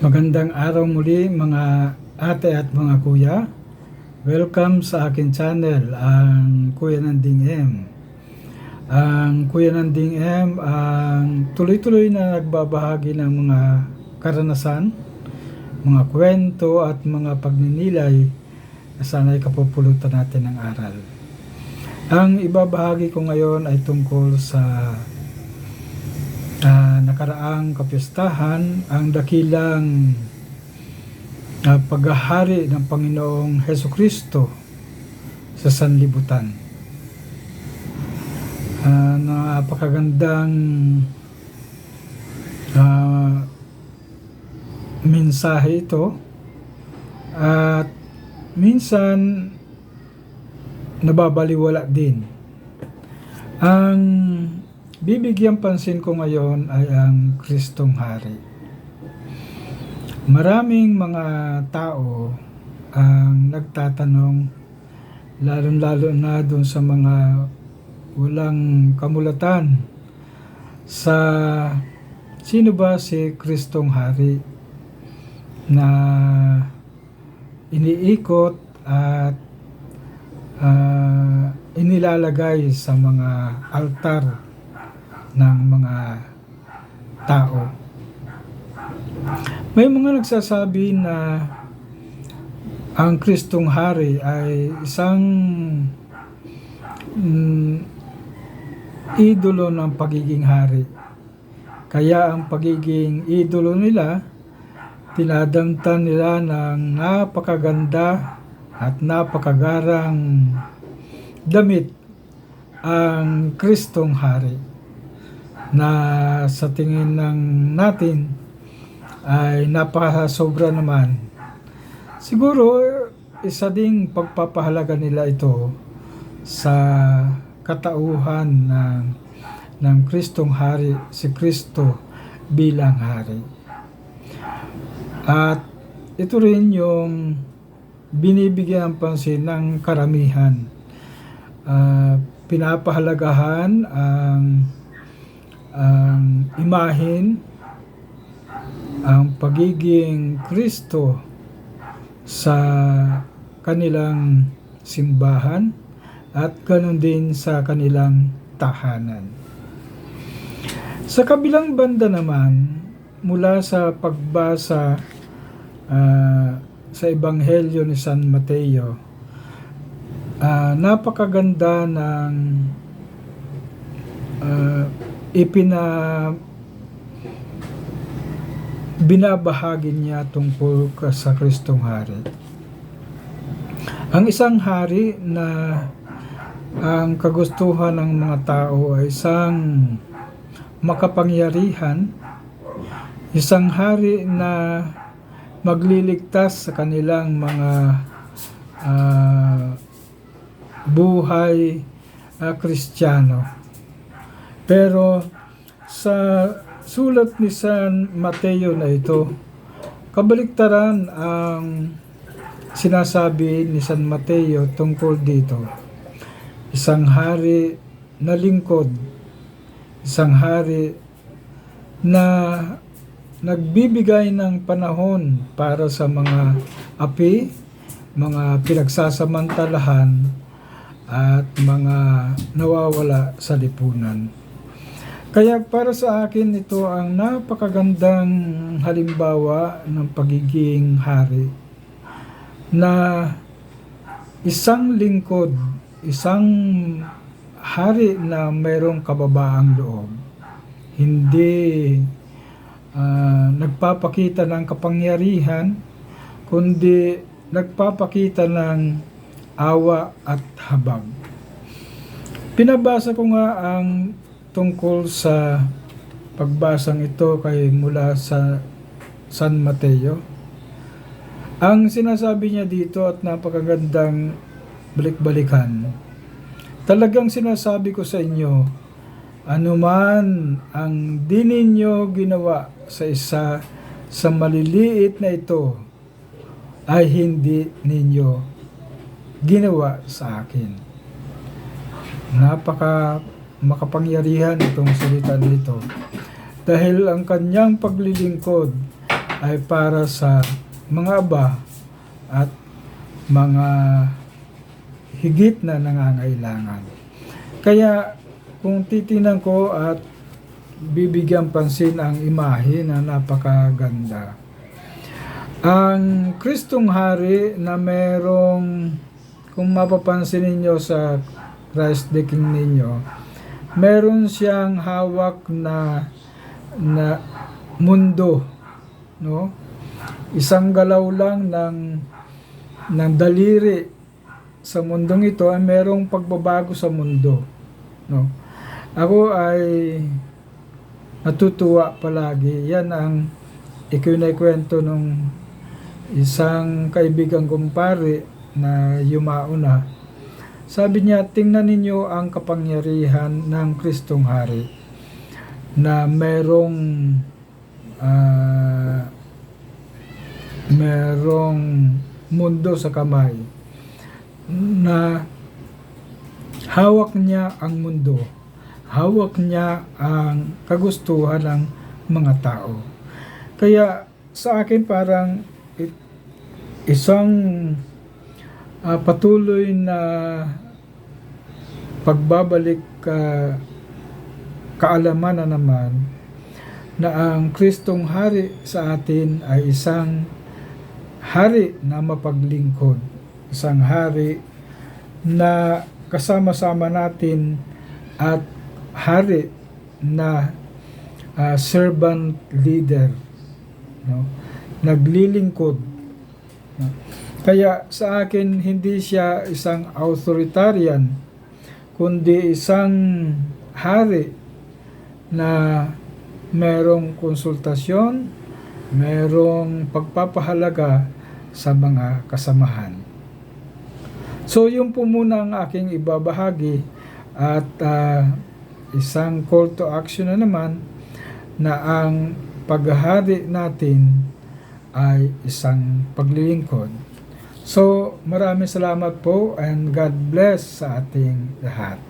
Magandang araw muli mga ate at mga kuya. Welcome sa akin channel, ang Kuya Nanding M. Ang Kuya Nanding M ang tuloy-tuloy na nagbabahagi ng mga karanasan, mga kwento at mga pagninilay na sana'y kapupulutan natin ng aral. Ang ibabahagi ko ngayon ay tungkol sa nakaraang kapistahan ang dakilang ah, paghahari ng Panginoong Heso Kristo sa sanlibutan. Ah, napakagandang ah, mensahe ito at minsan nababaliwala din. Ang bibigyan pansin ko ngayon ay ang Kristong Hari. Maraming mga tao ang nagtatanong lalong-lalo na dun sa mga walang kamulatan sa sino ba si Kristong Hari na iniikot at ah, inilalagay sa mga altar ng mga tao. May mga nagsasabi na ang Kristong Hari ay isang mm, idolo ng pagiging hari. Kaya ang pagiging idolo nila, tinadamtan nila ng napakaganda at napakagarang damit ang Kristong Hari na sa tingin ng natin ay napakasobra naman. Siguro isa ding pagpapahalaga nila ito sa katauhan ng ng Kristong Hari, si Kristo bilang Hari. At ito rin yung binibigyan pansin ng karamihan. Ah, pinapahalagahan ang ang imahin ang pagiging Kristo sa kanilang simbahan at ganun din sa kanilang tahanan. Sa kabilang banda naman, mula sa pagbasa ah, sa Ebanghelyo ni San Mateo, ah, napakaganda ng ah, ipina binabahagi niya tungkol sa Kristong Hari. Ang isang hari na ang kagustuhan ng mga tao ay isang makapangyarihan, isang hari na magliligtas sa kanilang mga ah, buhay ah, kristyano. Pero sa sulat ni San Mateo na ito, kabaliktaran ang sinasabi ni San Mateo tungkol dito. Isang hari na lingkod, isang hari na nagbibigay ng panahon para sa mga api, mga pinagsasamantalahan at mga nawawala sa lipunan. Kaya para sa akin ito ang napakagandang halimbawa ng pagiging hari na isang lingkod, isang hari na mayroong kababaang loob. Hindi ah, nagpapakita ng kapangyarihan, kundi nagpapakita ng awa at habag. Pinabasa ko nga ang tungkol sa pagbasang ito kay mula sa San Mateo. Ang sinasabi niya dito at napakagandang balik-balikan. Talagang sinasabi ko sa inyo, anuman ang di ninyo ginawa sa isa sa maliliit na ito ay hindi ninyo ginawa sa akin. Napaka makapangyarihan itong salita nito. Dahil ang kanyang paglilingkod ay para sa mga aba at mga higit na nangangailangan. Kaya kung titingnan ko at bibigyan pansin ang imahe na napakaganda. Ang Kristong Hari na merong, kung mapapansin ninyo sa Christ the King ninyo, meron siyang hawak na na mundo, no? Isang galaw lang ng ng daliri sa mundong ito ay merong pagbabago sa mundo, no? Ako ay natutuwa palagi. Yan ang ikwento nung isang kaibigang kumpare na yumao na. Sabi niya, tingnan ninyo ang kapangyarihan ng Kristong Hari na merong ah, merong mundo sa kamay na hawak niya ang mundo hawak niya ang kagustuhan ng mga tao. Kaya sa akin parang isang ah, patuloy na pagbabalik ka kaalaman na naman na ang Kristong Hari sa atin ay isang hari na mapaglingkod, isang hari na kasama-sama natin at hari na ah, servant leader no naglilingkod no? Kaya sa akin hindi siya isang authoritarian kundi isang hari na merong konsultasyon, merong pagpapahalaga sa mga kasamahan. So, yun po muna ang aking ibabahagi at ah, isang call to action na naman na ang paghahari natin ay isang paglilingkod. So, maraming salamat po and God bless sa ating lahat.